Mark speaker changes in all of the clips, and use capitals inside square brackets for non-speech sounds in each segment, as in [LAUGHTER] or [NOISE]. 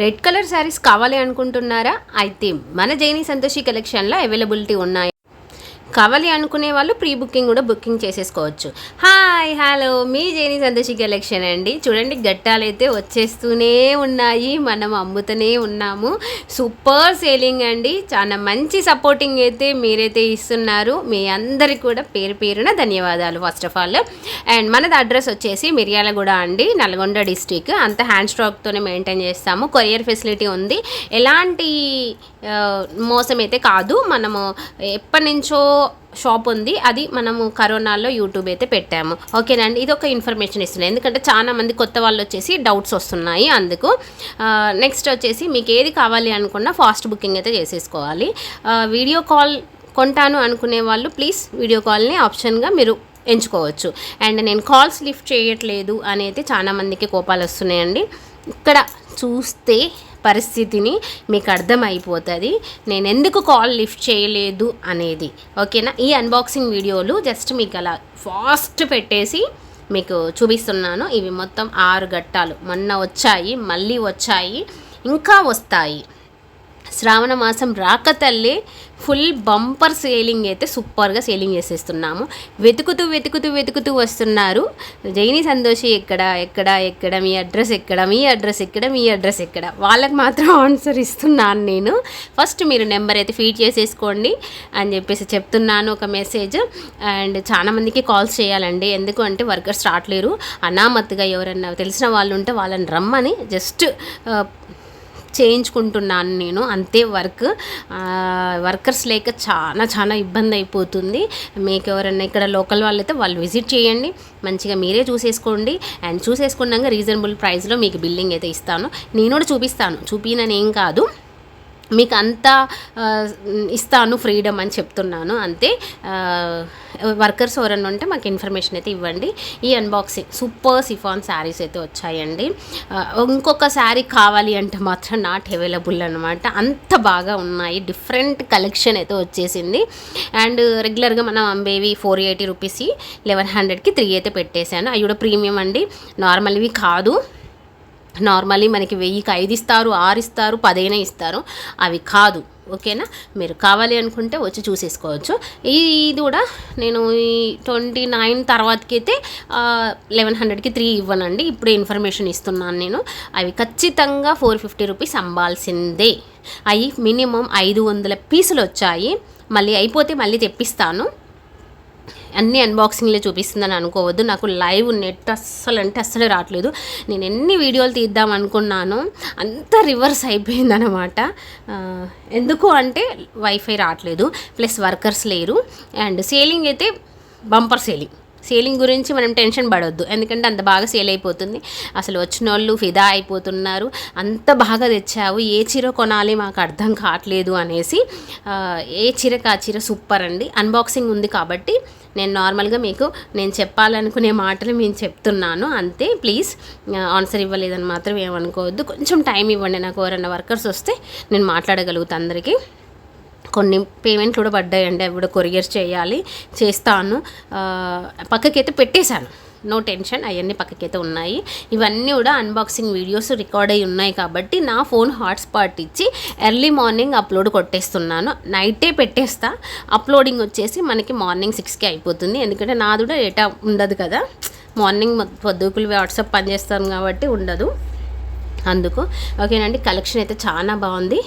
Speaker 1: Red colour saris కావాలి అనుకుంటున్నారా? అయితే మన జైని సంతోషి కలెక్షన్లో అవైలబిలిటీ ఉన్నాయి. కావాలి అనుకునే వాళ్ళు ప్రీ బుకింగ్ కూడా బుకింగ్ చేసేసుకోవచ్చు. Hi hello. మీ జేని సంతోషి కలెక్షన్ అండి. చూడండి గట్టాలు అయితే వచ్చేస్తూనే ఉన్నాయి. మనం అమ్ముతూనే ఉన్నాము. సూపర్ సేలింగ్ అండి. చాలా మంచి సపోర్టింగ్ అయితే మీరైతే ఇస్తున్నారు. మీ అందరికి కూడా పేరు పేరున ధన్యవాదాలు ఫస్ట్ ఆఫ్ ఆల్ అండ్ మనది అడ్రస్ వచ్చేసి మిర్యాలగూడ అండి నల్గొండ డిస్టిక్. అంత హ్యాండ్ స్ట్రాక్తోనే మెయింటైన్ చేస్తాము. కొరియర్ ఫెసిలిటీ ఉంది. ఎలాంటి మోసం అయితే కాదు. మనము ఎప్పటి నుంచో షాప్ ఉంది. అది మనము కరోనాలో యూట్యూబ్ అయితే పెట్టాము. ఓకేనండి ఇది ఒక ఇన్ఫర్మేషన్ ఇస్తున్నాయి ఎందుకంటే చాలా మంది కొత్త వాళ్ళు వచ్చేసి డౌట్స్ వస్తున్నాయి అందుకు. నెక్స్ట్ వచ్చేసి మీకు ఏది కావాలి అనుకున్నా ఫాస్ట్ బుకింగ్ అయితే చేసేసుకోవాలి. వీడియో కాల్ కొంటాను అనుకునే వాళ్ళు ప్లీజ్ వీడియో కాల్ని ఆప్షన్గా మీరు ఎంచుకోవచ్చు. అండ్ నేను కాల్స్ లిఫ్ట్ చేయట్లేదు అనేది చాలా మందికి కోపాలు వస్తున్నాయండి. ఇక్కడ చూస్తే పరిస్థితిని మీకు అర్థమైపోతుంది. నేను ఎందుకు కాల్ లిఫ్ట్ చేయలేదు అనేది. ఓకేనా? ఈ అన్బాక్సింగ్ వీడియోలు జస్ట్ మీకు అలా ఫాస్ట్ పెట్టేసి మీకు చూపిస్తున్నాను. ఇవి మొత్తం ఆరు గట్టాలు మొన్న వచ్చాయి మళ్ళీ వచ్చాయి ఇంకా వస్తాయి. శ్రావణ మాసం రాక తల్లి ఫుల్ బంపర్ సేలింగ్ అయితే సూపర్గా సేలింగ్ చేసేస్తున్నాము. వెతుకుతూ వెతుకుతూ వెతుకుతూ వస్తున్నారు. జైని సంతోషి ఎక్కడ ఎక్కడ ఎక్కడ మీ అడ్రస్ ఎక్కడ మీ అడ్రస్ ఎక్కడ మీ అడ్రస్ ఎక్కడ? వాళ్ళకి మాత్రం [LAUGHS] ఆన్సర్ ఇస్తున్నాను నేను. ఫస్ట్ మీరు నెంబర్ అయితే ఫీడ్ చేసేసుకోండి అని చెప్పేసి చెప్తున్నాను ఒక మెసేజ్. అండ్ చాలామందికి కాల్స్ చేయాలండి. ఎందుకు అంటే వర్కర్స్ రావట్లేరు. అనామత్తుగా ఎవరన్నా తెలిసిన వాళ్ళు ఉంటే వాళ్ళని రమ్మని. జస్ట్ చేయించుకుంటున్నాను నేను. అంతే వర్క్. వర్కర్స్ లేక చాలా చాలా ఇబ్బంది అయిపోతుంది. మీకు ఎవరైనా ఇక్కడ లోకల్ వాళ్ళైతే వాళ్ళు విజిట్ చేయండి. మంచిగా మీరే చూసేసుకోండి. అండ్ చూసేసుకున్నాక రీజనబుల్ ప్రైస్లో మీకు బిల్డింగ్ అయితే ఇస్తాను. నేను కూడా చూపిస్తాను. చూపిననేం కాదు. మీకు అంతా ఇస్తాను ఫ్రీడమ్ అని చెప్తున్నాను అంతే. వర్కర్స్ ఎవరైనా ఉంటే మాకు ఇన్ఫర్మేషన్ అయితే ఇవ్వండి. ఈ అన్బాక్సింగ్ సూపర్ సిఫాన్ శారీస్ అయితే వచ్చాయండి. ఇంకొక శారీ కావాలి అంటే మాత్రం నాట్ అవైలబుల్ అనమాట అంత బాగా ఉన్నాయి డిఫరెంట్ కలెక్షన్ అయితే వచ్చేసింది. అండ్ రెగ్యులర్గా మనం అంబేవి ఫోర్ ఎయిటీ రూపీస్ లెవెన్ హండ్రెడ్కి త్రీ అయితే పెట్టేశాను. అవి కూడా ప్రీమియం అండి. నార్మల్వి కాదు. నార్మల్లీ మనకి వెయ్యికి ఐదు ఇస్తారు ఆరు ఇస్తారు పదైనా ఇస్తారు. అవి కాదు. ఓకేనా? మీరు కావాలి అనుకుంటే వచ్చి చూసేసుకోవచ్చు. ఈ ఇది కూడా నేను ఈ ట్వంటీ నైన్ తర్వాతకి అయితే లెవెన్ హండ్రెడ్కి త్రీ ఇవ్వనండి. ఇప్పుడే ఇన్ఫర్మేషన్ ఇస్తున్నాను నేను. అవి ఖచ్చితంగా ఫోర్ ఫిఫ్టీ రూపీస్ అమ్మాల్సిందే అవి మినిమం ఐదు వందల పీసులు వచ్చాయి మళ్ళీ అయిపోతే మళ్ళీ తెప్పిస్తాను. అన్ని అన్బాక్సింగ్లే చూపిస్తుందని అనుకోవద్దు. నాకు లైవ్ నెట్ అస్సలు అంటే అస్సలు రావట్లేదు. నేను ఎన్ని వీడియోలు తీద్దాం అనుకున్నాను అంత రివర్స్ అయిపోయిందనమాట అనమాట ఎందుకు అంటే వైఫై రావట్లేదు. ప్లస్ వర్కర్స్ లేరు. అండ్ సేలింగ్ అయితే బంపర్ సేలింగ్ సేలింగ్ గురించి మనం టెన్షన్ పడవద్దు ఎందుకంటే అంత బాగా సేల్ అయిపోతుంది. అసలు వచ్చిన వాళ్ళు ఫిదా అయిపోతున్నారు. అంత బాగా తెచ్చావు. ఏ చీర కొనాలి మాకు అర్థం కావట్లేదు అనేసి ఏ చీరకు ఆ చీర సూపర్ అండి. అన్బాక్సింగ్ ఉంది కాబట్టి నేను నార్మల్గా మీకు నేను చెప్పాలనుకునే మాటలు నేను చెప్తున్నాను అంతే. ప్లీజ్ ఆన్సర్ ఇవ్వలేదని మాత్రం ఏమనుకోవద్దు. కొంచెం టైం ఇవ్వండి నాకు ఎవరైనా వర్కర్స్ వస్తే నేను మాట్లాడగలుగుతా అందరికీ. కొన్ని పేమెంట్లు కూడా పడ్డాయండి అవి కూడా కొరియర్ చేయాలి చేస్తాను. పక్కకైతే పెట్టేశాను. నో టెన్షన్ అవన్నీ పక్కకైతే ఉన్నాయి. ఇవన్నీ కూడా అన్బాక్సింగ్ వీడియోస్ రికార్డ్ అయి ఉన్నాయి కాబట్టి నా ఫోన్ హాట్స్పాట్ ఇచ్చి ఎర్లీ మార్నింగ్ అప్లోడ్ కొట్టేస్తున్నాను. నైటే పెట్టేస్తా. అప్లోడింగ్ వచ్చేసి మనకి మార్నింగ్ సిక్స్కి అయిపోతుంది. ఎందుకంటే నాది కూడా డేటా ఉండదు కదా. మార్నింగ్ పొద్దుకులు వాట్సాప్ పనిచేస్తాను కాబట్టి ఉండదు అందుకు ఓకేనండి. కలెక్షన్ అయితే చాలా బాగుంది.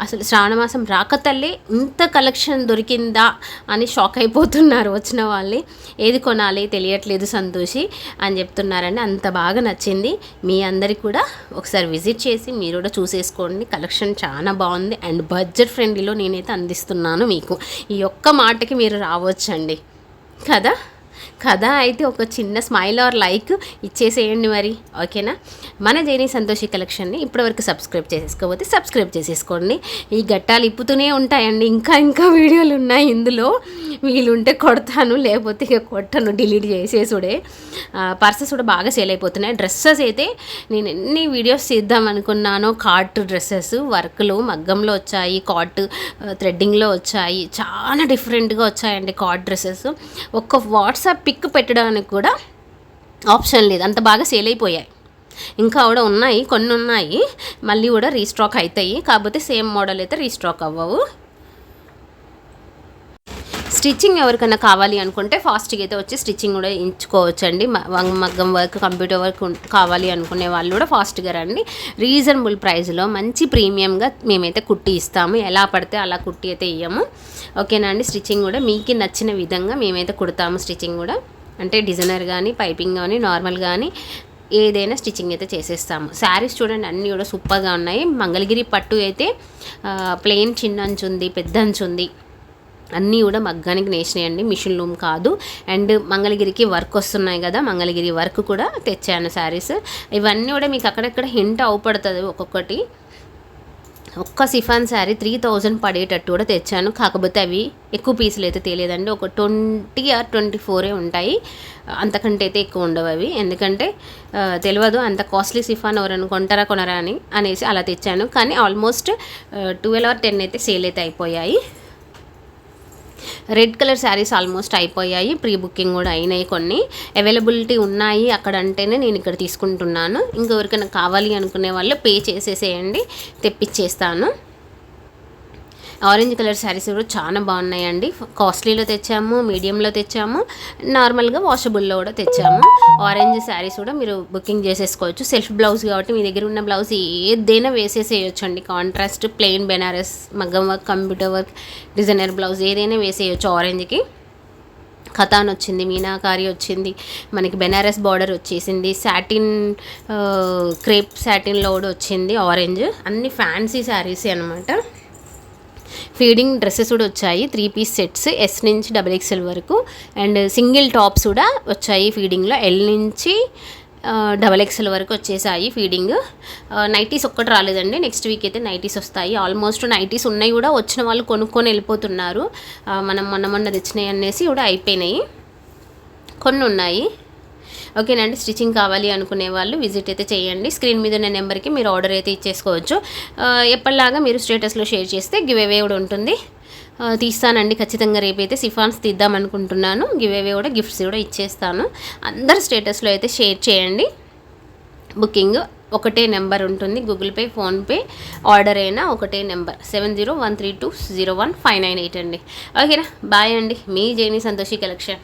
Speaker 1: అసలు శ్రావణమాసం రాక తల్లి ఇంత కలెక్షన్ దొరికిందా అని షాక్ అయిపోతున్నారు వచ్చిన వాళ్ళే. ఏది కొనాలి తెలియట్లేదు సంతోషి అని చెప్తున్నారండి. అంత బాగా నచ్చింది. మీ అందరికి కూడా ఒకసారి విజిట్ చేసి మీరు కూడా చూసేసుకోండి. కలెక్షన్ చాలా బాగుంది. అండ్ బడ్జెట్ ఫ్రెండ్లీలో నేనైతే అందిస్తున్నాను మీకు. ఈ ఒక్క మాటకి మీరు రావచ్చండి. కదా? కదా అయితే ఒక చిన్న స్మైల్ ఆర్ లైక్ ఇచ్చేసేయండి మరి ఓకేనా? మన జైని సంతోషి కలెక్షన్ని ఇప్పటివరకు సబ్స్క్రైబ్ చేసేసుకోకపోతే సబ్స్క్రైబ్ చేసేసుకోండి. ఈ గట్టాలు ఇప్పుతూనే ఉంటాయండి. ఇంకా ఇంకా వీడియోలు ఉన్నాయి ఇందులో. వీలుంటే కొడతాను లేకపోతే ఇక కొట్టను డిలీట్ చేసేసుడే. పర్సెస్ కూడా బాగా సేల్ అయిపోతున్నాయి. డ్రెస్సెస్ అయితే నేను ఎన్ని వీడియోస్ తీద్దాం అనుకున్నానో కాట్ డ్రెస్సెస్ వర్క్లు మగ్గంలో వచ్చాయి కాట్ థ్రెడ్డింగ్లో వచ్చాయి. చాలా డిఫరెంట్గా వచ్చాయండి కాట్ డ్రెస్సెస్. ఒక్క వాట్సాప్ పిక్ పెట్టడానికి కూడా ఆప్షన్ లేదు. అంత బాగా సేల్ అయిపోయాయి. ఇంకా కూడా ఉన్నాయి కొన్ని ఉన్నాయి. మళ్ళీ కూడా రీస్టాక్ అవుతాయి కాకపోతే సేమ్ మోడల్ అయితే రీస్టాక్ అవ్వవు. స్టిచ్చింగ్ ఎవరికైనా కావాలి అనుకుంటే ఫాస్ట్గా అయితే వచ్చి స్టిచ్చింగ్ కూడా ఎంచుకోవచ్చండి. మగ్గం వర్క్ కంప్యూటర్ వర్క్ కావాలి అనుకునే వాళ్ళు కూడా ఫాస్ట్గా రండి. రీజనబుల్ ప్రైస్లో మంచి ప్రీమియంగా మేమైతే కుట్టి ఇస్తాము. ఎలా పడితే అలా కుట్టి అయితే ఇయ్యము. ఓకేనా అండి? స్టిచ్చింగ్ కూడా మీకు నచ్చిన విధంగా మేమైతే కుడతాము స్టిచ్చింగ్ కూడా. అంటే డిజైనర్ కానీ పైపింగ్ కానీ నార్మల్ కానీ ఏదైనా స్టిచ్చింగ్ అయితే చేసేస్తాము. శారీస్ చూడండి అన్నీ కూడా సూపర్గా ఉన్నాయి. మంగళగిరి పట్టు అయితే ప్లెయిన్ చిన్న అంచు ఉంది పెద్ద అంచు ఉంది అన్నీ కూడా మగ్గానికి నేసినాయండి. మిషన్ లూమ్ కాదు. అండ్ మంగళగిరికి వర్క్ వస్తున్నాయి కదా మంగళగిరి వర్క్ కూడా తెచ్చాను శారీస్. ఇవన్నీ కూడా మీకు అక్కడక్కడ హింట్ అవుపడుతుంది ఒక్కొక్కటి. ఒక్క సిఫాన్ శారీ త్రీ థౌజండ్ పడేటట్టు కూడా తెచ్చాను. కాకపోతే అవి ఎక్కువ పీసులు అయితే తెలియదండి ఒక ట్వంటీ ఆర్ ట్వంటీ ఫోరే ఉంటాయి. అంతకంటే అయితే ఎక్కువ ఉండవు అవి. ఎందుకంటే తెలియదు అంత కాస్ట్లీ సిఫాన్ ఎవరైనా కొంటారా కొనరా అని అనేసి అలా తెచ్చాను. కానీ ఆల్మోస్ట్ ట్వెల్వ్ ఆర్ టెన్ అయితే సేల్ అయితే అయిపోయాయి. రెడ్ కలర్ శారీస్ ఆల్మోస్ట్ అయిపోయాయి. ప్రీ బుకింగ్ కూడా అయినాయి కొన్ని. అవైలబిలిటీ ఉన్నాయి అక్కడ అంటేనే నేను ఇక్కడ తీసుకుంటున్నాను. ఇంకెవరికైనా కావాలి అనుకునే వాళ్ళు పే చేసేసేయండి. తెప్పించేస్తాను ఆరెంజ్ కలర్ శారీస్ కూడా చాలా బాగున్నాయండి. కాస్ట్లీలో తెచ్చాము మీడియంలో తెచ్చాము నార్మల్గా వాషబుల్లో కూడా తెచ్చాము. ఆరెంజ్ శారీస్ కూడా మీరు బుకింగ్ చేసేసుకోవచ్చు. సెల్ఫ్ బ్లౌజ్ కాబట్టి మీ దగ్గర ఉన్న బ్లౌజ్ ఏదైనా వేసేసేయచ్చు అండి కాంట్రాస్ట్ ప్లెయిన్ బెనారస్ మగ్గం work computer work designer blouse ఏదైనా వేసేయచ్చు ఆరెంజ్కి. ఖతాన్ వచ్చింది మీనాకారి వచ్చింది మనకి బెనారస్ బార్డర్ వచ్చేసింది సాటిన్ క్రేప్ సాటిన్లో కూడా వచ్చింది ఆరెంజ్. అన్ని ఫ్యాన్సీ శారీస్ అనమాట ఫీడింగ్ డ్రెస్సెస్ కూడా వచ్చాయి. త్రీ పీస్ సెట్స్ ఎస్ నుంచి డబుల్ ఎక్స్ఎల్ వరకు. అండ్ సింగిల్ టాప్స్ కూడా వచ్చాయి ఫీడింగ్లో. ఎల్ నుంచి డబల్ ఎక్స్ఎల్ వరకు వచ్చేసాయి ఫీడింగ్. నైటీస్ ఒక్కటి రాలేదండి. నెక్స్ట్ వీక్ అయితే నైటీస్ వస్తాయి. ఆల్మోస్ట్ నైటీస్ ఉన్నాయి కూడా. వచ్చిన వాళ్ళు కొనుక్కొని వెళ్ళిపోతున్నారు. మనం మొన్న మొన్న తెచ్చినాయి అనేసి కూడా అయిపోయినాయి. కొన్ని ఉన్నాయి. ఓకేనండి స్టిచ్చింగ్ కావాలి అనుకునే వాళ్ళు విజిట్ అయితే చేయండి. స్క్రీన్ మీద ఉన్న నెంబర్కి మీరు ఆర్డర్ అయితే ఇచ్చేసుకోవచ్చు. ఎప్పటిలాగా మీరు స్టేటస్లో షేర్ చేస్తే గివ్ అవే కూడా ఉంటుంది. తీస్తానండి. ఖచ్చితంగా రేపైతే సిఫాన్స్ తీద్దాం అనుకుంటున్నాను. గివ్ అవే కూడా గిఫ్ట్స్ కూడా ఇచ్చేస్తాను. అందరు స్టేటస్లో అయితే షేర్ చేయండి. బుకింగ్ ఒకటే నెంబర్ ఉంటుంది. గూగుల్ పే ఫోన్పే ఆర్డర్ అయినా ఒకటే number. Seven zero one three two zero one five nine eight అండి. ఓకేనా? బాయ్ అండి. మీ జేని సంతోషి కలెక్షన్.